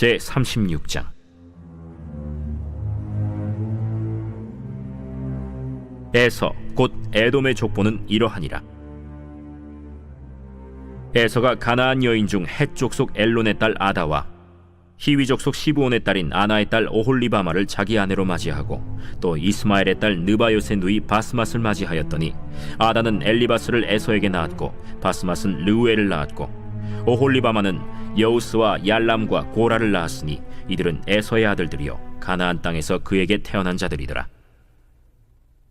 제 36장. 에서 곧 에돔의 족보는 이러하니라. 에서가 가나안 여인 중 헷 족 속 엘론의 딸 아다와 히위 족 속 시브온의 딸인 아나의 딸 오홀리바마를 자기 아내로 맞이하고 또 이스마엘의 딸 느바요의 누이 바스맛을 맞이하였더니 아다는 엘리바스를 에서에게 낳았고 바스맛은 르우엘을 낳았고 오홀리바마는 여우스와 얄람과 고라를 낳았으니 이들은 에서의 아들들이요 가나안 땅에서 그에게 태어난 자들이더라.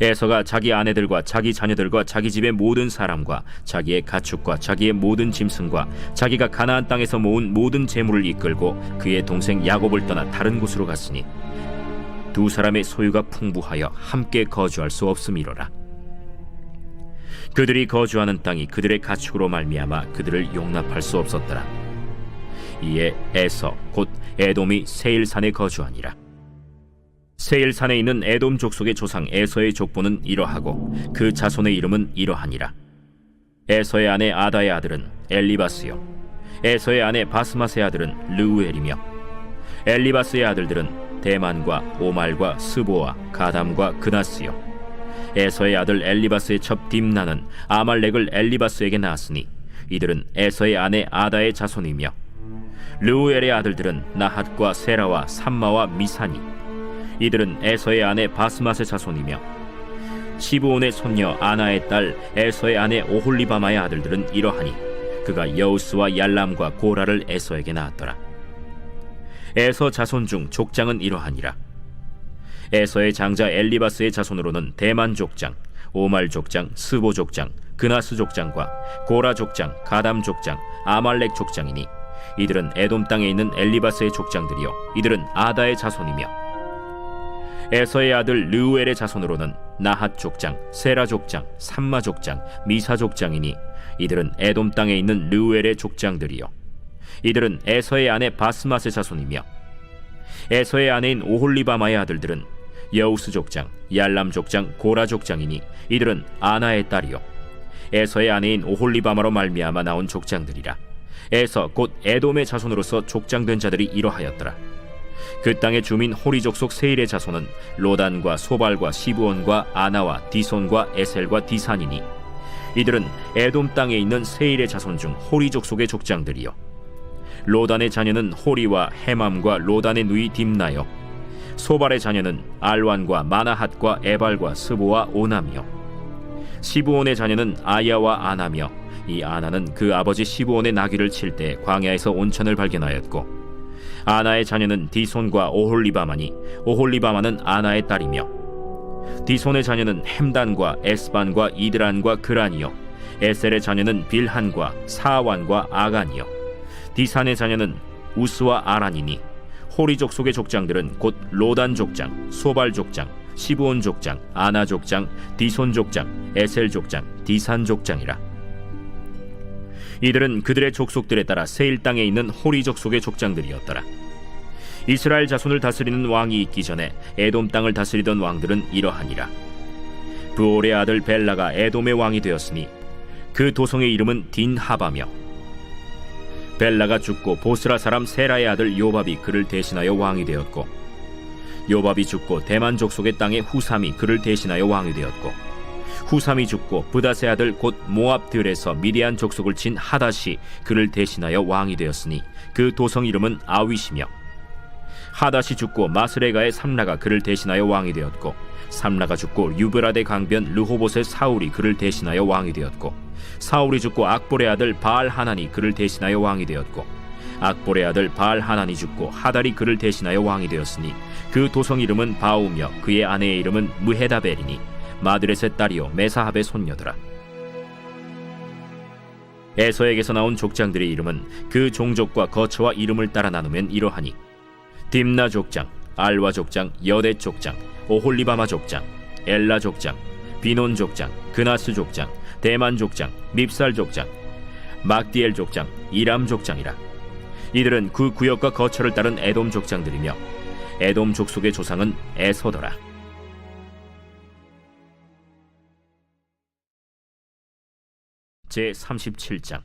에서가 자기 아내들과 자기 자녀들과 자기 집의 모든 사람과 자기의 가축과 자기의 모든 짐승과 자기가 가나안 땅에서 모은 모든 재물을 이끌고 그의 동생 야곱을 떠나 다른 곳으로 갔으니 두 사람의 소유가 풍부하여 함께 거주할 수 없음이로라. 그들이 거주하는 땅이 그들의 가축으로 말미암아 그들을 용납할 수 없었더라. 이에 에서 곧 에돔이 세일산에 거주하니라. 세일산에 있는 에돔 족속의 조상 에서의 족보는 이러하고 그 자손의 이름은 이러하니라. 에서의 아내 아다의 아들은 엘리바스요. 에서의 아내 바스마스의 아들은 르우엘이며 엘리바스의 아들들은 대만과 오말과 스보와 가담과 그나스요. 에서의 아들 엘리바스의 첩 딥나는 아말렉을 엘리바스에게 낳았으니 이들은 에서의 아내 아다의 자손이며 르우엘의 아들들은 나핫과 세라와 삼마와 미사니 이들은 에서의 아내 바스맛의 자손이며 시브온의 손녀 아나의 딸 에서의 아내 오홀리바마의 아들들은 이러하니 그가 여우스와 얄람과 고라를 에서에게 낳았더라. 에서 자손 중 족장은 이러하니라 에서의 장자 엘리바스의 자손으로는 대만 족장, 오말 족장, 스보 족장, 그나스 족장과 고라 족장, 가담 족장, 아말렉 족장이니 이들은 에돔 땅에 있는 엘리바스의 족장들이요 이들은 아다의 자손이며 에서의 아들 르우엘의 자손으로는 나핫 족장, 세라 족장, 삼마 족장, 미사 족장이니 이들은 에돔 땅에 있는 르우엘의 족장들이요. 이들은 에서의 아내 바스맛의 자손이며 에서의 아내인 오홀리바마의 아들들은 여우스 족장, 얄람 족장, 고라 족장이니 이들은 아나의 딸이요. 에서의 아내인 오홀리바마로 말미암아 나온 족장들이라. 에서 곧 에돔의 자손으로서 족장된 자들이 이러하였더라. 그 땅의 주민 호리 족 속 세일의 자손은 로단과 소발과 시브온과 아나와 디손과 에셀과 디산이니 이들은 에돔 땅에 있는 세일의 자손 중 호리 족 속의 족장들이요. 로단의 자녀는 호리와 헤맘과 로단의 누이 딥나요 소발의 자녀는 알완과 마나핫과 에발과 스보와 오남이요. 시브온의 자녀는 아야와 아나며 이 아나는 그 아버지 시브온의 나귀를 칠 때 광야에서 온천을 발견하였고 아나의 자녀는 디손과 오홀리바마니 오홀리바마는 아나의 딸이며 디손의 자녀는 햄단과 에스반과 이드란과 그란이요. 에셀의 자녀는 빌한과 사완과 아간이요. 디산의 자녀는 우스와 아란이니 호리족 속의 족장들은 곧 로단 족장, 소발 족장, 시브온 족장, 아나 족장, 디손 족장, 에셀 족장, 디산 족장이라. 이들은 그들의 족속들에 따라 세일 땅에 있는 호리족 속의 족장들이었더라. 이스라엘 자손을 다스리는 왕이 있기 전에 에돔 땅을 다스리던 왕들은 이러하니라. 부올의 아들 벨라가 에돔의 왕이 되었으니 그 도성의 이름은 딘하바며 벨라가 죽고 보스라 사람 세라의 아들 요밥이 그를 대신하여 왕이 되었고 요밥이 죽고 대만 족속의 땅에 후삼이 그를 대신하여 왕이 되었고 후삼이 죽고 부다세 아들 곧 모압들에서 미디안 족속을 친 하닷이 그를 대신하여 왕이 되었으니 그 도성 이름은 아윗이며 하닷이 죽고 마스레가의 삼라가 그를 대신하여 왕이 되었고 삼라가 죽고 유브라데 강변 르호봇의 사울이 그를 대신하여 왕이 되었고 사울이 죽고 악볼의 아들 바알 하나니 그를 대신하여 왕이 되었고 악볼의 아들 바알 하나니 죽고 하달이 그를 대신하여 왕이 되었으니 그 도성 이름은 바우며 그의 아내의 이름은 무헤다벨이니 마드렛의 딸이요 메사합의 손녀더라. 에서에게서 나온 족장들의 이름은 그 종족과 거처와 이름을 따라 나누면 이러하니 딥나 족장, 알와 족장, 여대 족장, 오홀리바마 족장, 엘라 족장, 비논 족장, 그나스 족장, 대만 족장, 밉살 족장, 막디엘 족장, 이람 족장이라. 이들은 그 구역과 거처를 따른 에돔 족장들이며 에돔 족속의 조상은 에서더라. 제 37장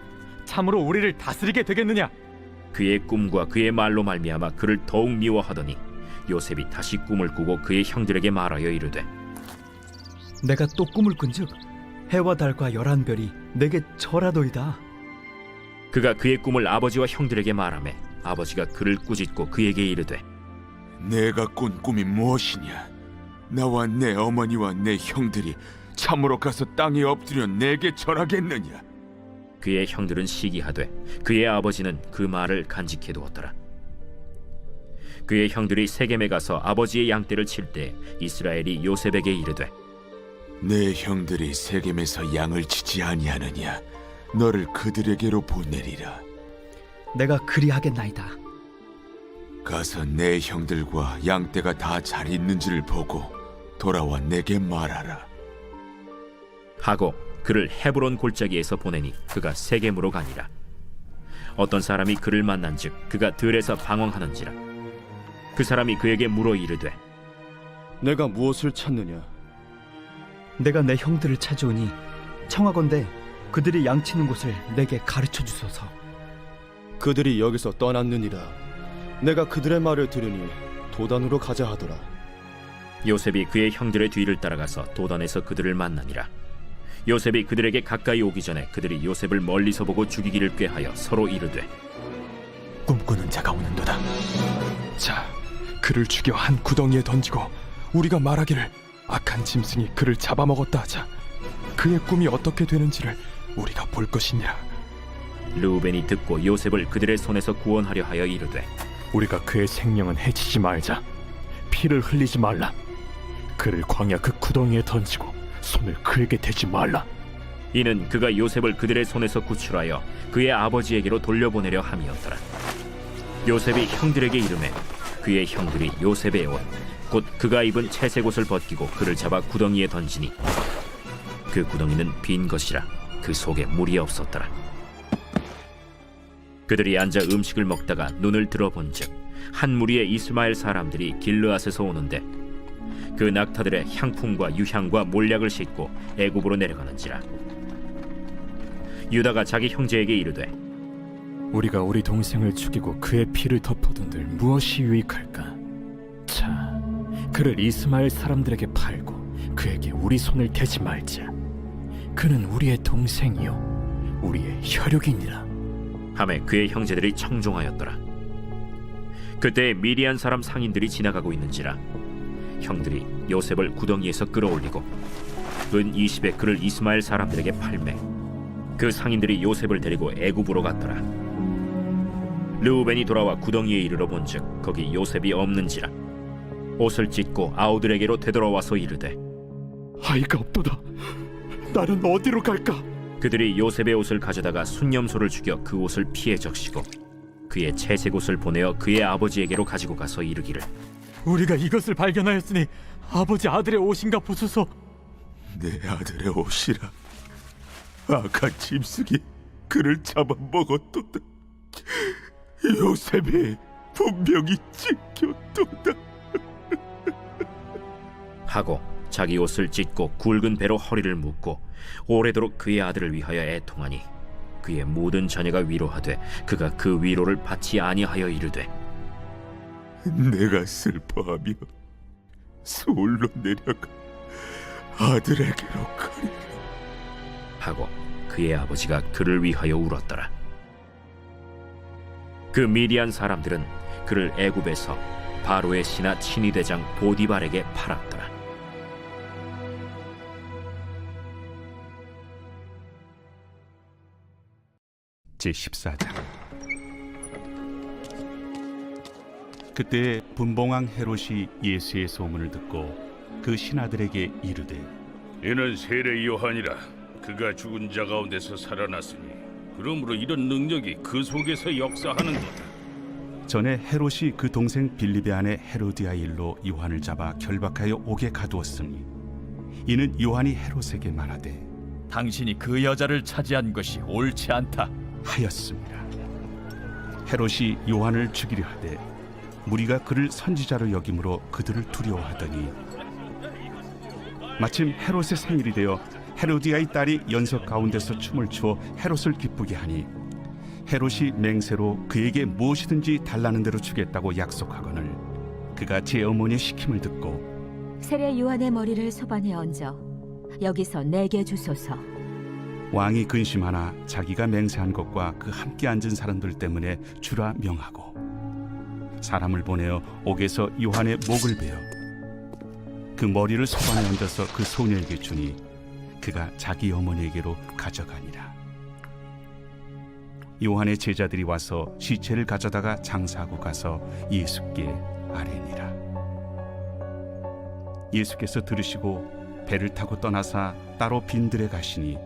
참으로 우리를 다스리게 되겠느냐? 그의 꿈과 그의 말로 말미암아 그를 더욱 미워하더니 요셉이 다시 꿈을 꾸고 그의 형들에게 말하여 이르되 내가 또 꿈을 꾼즉 해와 달과 열한 별이 내게 절하도이다. 그가 그의 꿈을 아버지와 형들에게 말하매 아버지가 그를 꾸짖고 그에게 이르되 내가 꾼 꿈이 무엇이냐? 나와 내 어머니와 내 형들이 참으로 가서 땅에 엎드려 내게 절하겠느냐? 그의 형들은 시기하되 그의 아버지는 그 말을 간직해 두었더라. 그의 형들이 세겜에 가서 아버지의 양떼를 칠 때 이스라엘이 요셉에게 이르되 내 형들이 세겜에서 양을 치지 아니하느냐? 너를 그들에게로 보내리라. 내가 그리하겠나이다. 가서 내 형들과 양떼가 다 잘 있는지를 보고 돌아와 내게 말하라. 하고 그를 헤브론 골짜기에서 보내니 그가 세겜으로 가니라. 어떤 사람이 그를 만난즉 그가 들에서 방황하는지라. 그 사람이 그에게 물어 이르되 내가 무엇을 찾느냐? 내가 내 형들을 찾아오니 청하건대 그들이 양치는 곳을 내게 가르쳐 주소서. 그들이 여기서 떠났느니라. 내가 그들의 말을 들으니 도단으로 가자 하더라. 요셉이 그의 형들의 뒤를 따라가서 도단에서 그들을 만나니라. 요셉이 그들에게 가까이 오기 전에 그들이 요셉을 멀리서 보고 죽이기를 꾀하여 서로 이르되 꿈꾸는 자가 오는도다. 자, 그를 죽여 한 구덩이에 던지고 우리가 말하기를 악한 짐승이 그를 잡아먹었다 하자. 그의 꿈이 어떻게 되는지를 우리가 볼 것이니라. 르우벤이 듣고 요셉을 그들의 손에서 구원하려 하여 이르되 우리가 그의 생명은 해치지 말자. 피를 흘리지 말라. 그를 광야 그 구덩이에 던지고 손을 그에게 대지 말라. 이는 그가 요셉을 그들의 손에서 구출하여 그의 아버지에게로 돌려보내려 함이었더라. 요셉이 형들에게 이름해 그의 형들이 요셉의 옷, 곧 그가 입은 채색 옷을 벗기고 그를 잡아 구덩이에 던지니 그 구덩이는 빈 것이라 그 속에 물이 없었더라. 그들이 앉아 음식을 먹다가 눈을 들어본즉 한 무리의 이스마엘 사람들이 길르앗에서 오는데 그 낙타들의 향품과 유향과 몰약을 싣고 애굽으로 내려가는지라 유다가 자기 형제에게 이르되 우리가 우리 동생을 죽이고 그의 피를 덮어둔들 무엇이 유익할까? 자, 그를 이스마엘 사람들에게 팔고 그에게 우리 손을 대지 말자. 그는 우리의 동생이요, 우리의 혈육이니라. 함에 그의 형제들이 청종하였더라 그때 미디안 사람 상인들이 지나가고 있는지라 형들이 요셉을 구덩이에서 끌어올리고 은 20에 그를 이스마엘 사람들에게 팔매 그 상인들이 요셉을 데리고 애굽으로 갔더라 르우벤이 돌아와 구덩이에 이르러 본즉 거기 요셉이 없는지라 옷을 찢고 아우들에게로 되돌아와서 이르되 아이가 없도다. 나는 어디로 갈까? 그들이 요셉의 옷을 가져다가 순념소를 죽여 그 옷을 피해 적시고 그의 채색 옷을 보내어 그의 아버지에게로 가지고 가서 이르기를 우리가 이것을 발견하였으니 아버지 아들의 옷인가 보소서. 내 아들의 옷이라. 악한 짐승이 그를 잡아먹었도다. 요셉이 분명히 찢겼도다. 하고 자기 옷을 찢고 굵은 배로 허리를 묶고 오래도록 그의 아들을 위하여 애통하니 그의 모든 자녀가 위로하되 그가 그 위로를 받지 아니하여 이르되 내가 슬퍼하며 서울로 내려가 아들에게로 가리라. 하고 그의 아버지가 그를 위하여 울었더라 그 미디안 사람들은 그를 애굽에서 바로의 신하 친위 대장 보디발에게 팔았더라. 제 14장 그때 분봉왕 헤롯이 예수의 소문을 듣고 그 신하들에게 이르되 이는 세례 요한이라 그가 죽은 자 가운데서 살아났으니 그러므로 이런 능력이 그 속에서 역사하는도다 전에 헤롯이 그 동생 빌립의 아내 헤로디아 일로 요한을 잡아 결박하여 옥에 가두었으니 이는 요한이 헤롯에게 말하되 당신이 그 여자를 차지한 것이 옳지 않다. 하였습니다. 헤롯이 요한을 죽이려 하되 무리가 그를 선지자로 여김으로 그들을 두려워하더니 마침 헤롯의 생일이 되어 헤로디아의 딸이 연석 가운데서 춤을 추어 헤롯을 기쁘게 하니 헤롯이 맹세로 그에게 무엇이든지 달라는 대로 주겠다고 약속하거늘 그가 제 어머니의 시킴을 듣고 세례 요한의 머리를 소반에 얹어 여기서 내게 주소서. 왕이 근심하나 자기가 맹세한 것과 그 함께 앉은 사람들 때문에 주라 명하고 사람을 보내어 옥에서 요한의 목을 베어 그 머리를 소반에 얹어서 그 소녀에게 주니 그가 자기 어머니에게로 가져가니라. 요한의 제자들이 와서 시체를 가져다가 장사하고 가서 예수께 아뢰니라. 예수께서 들으시고 배를 타고 떠나사 따로 빈들에 가시니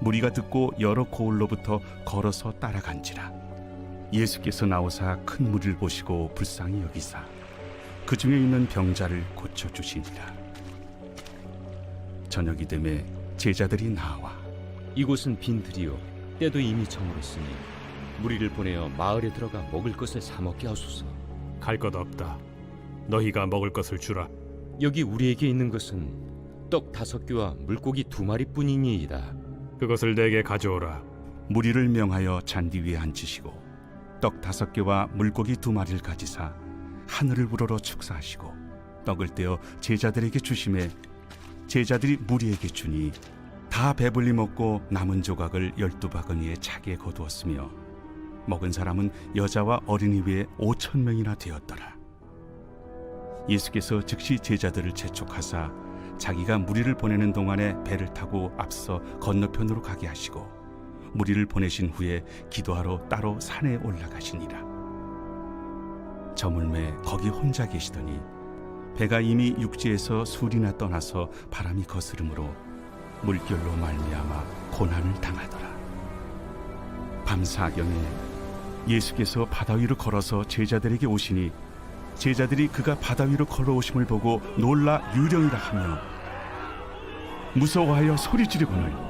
무리가 듣고 여러 고을로부터 걸어서 따라간지라 예수께서 나오사 큰 무리를 보시고 불쌍히 여기사 그 중에 있는 병자를 고쳐 주시니라 저녁이 되매 제자들이 나와 이곳은 빈 들이요 때도 이미 저물었으니 무리를 보내어 마을에 들어가 먹을 것을 사 먹게 하소서 갈 것 없다. 너희가 먹을 것을 주라. 여기 우리에게 있는 것은 떡 다섯 개와 물고기 두 마리뿐이니이다 그것을 내게 가져오라. 무리를 명하여 잔디 위에 앉으시고 떡 다섯 개와 물고기 두 마리를 가지사 하늘을 우러러 축사하시고 떡을 떼어 제자들에게 주심에 제자들이 무리에게 주니 다 배불리 먹고 남은 조각을 열두 바구니에 차게 거두었으며 먹은 사람은 여자와 어린이 외에 오천 명이나 되었더라. 예수께서 즉시 제자들을 재촉하사 자기가 무리를 보내는 동안에 배를 타고 앞서 건너편으로 가게 하시고 무리를 보내신 후에 기도하러 따로 산에 올라가시니라. 저물매 거기 혼자 계시더니 배가 이미 육지에서 술이나 떠나서 바람이 거스름으로 물결로 말미암아 고난을 당하더라. 밤사경에 예수께서 바다 위로 걸어서 제자들에게 오시니 제자들이 그가 바다 위로 걸어오심을 보고 놀라 유령이라 하며 무서워하여 소리 지르거늘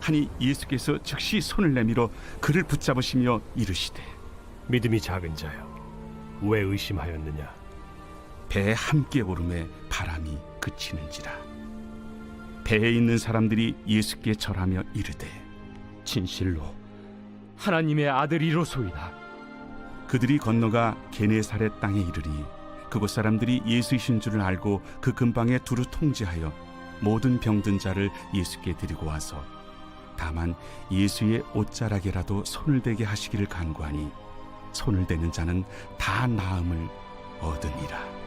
하니 예수께서 즉시 손을 내밀어 그를 붙잡으시며 이르시되 믿음이 작은 자여. 왜 의심하였느냐? 배에 함께 오름에 바람이 그치는지라 배에 있는 사람들이 예수께 절하며 이르되 진실로 하나님의 아들이로소이다 그들이 건너가 게네사렛 땅에 이르니 그곳 사람들이 예수이신 줄을 알고 그 근방에 두루 통제하여 모든 병든 자를 예수께 데리고 와서 다만 예수의 옷자락에라도 손을 대게 하시기를 간구하니 손을 대는 자는 다 나음을 얻으니라.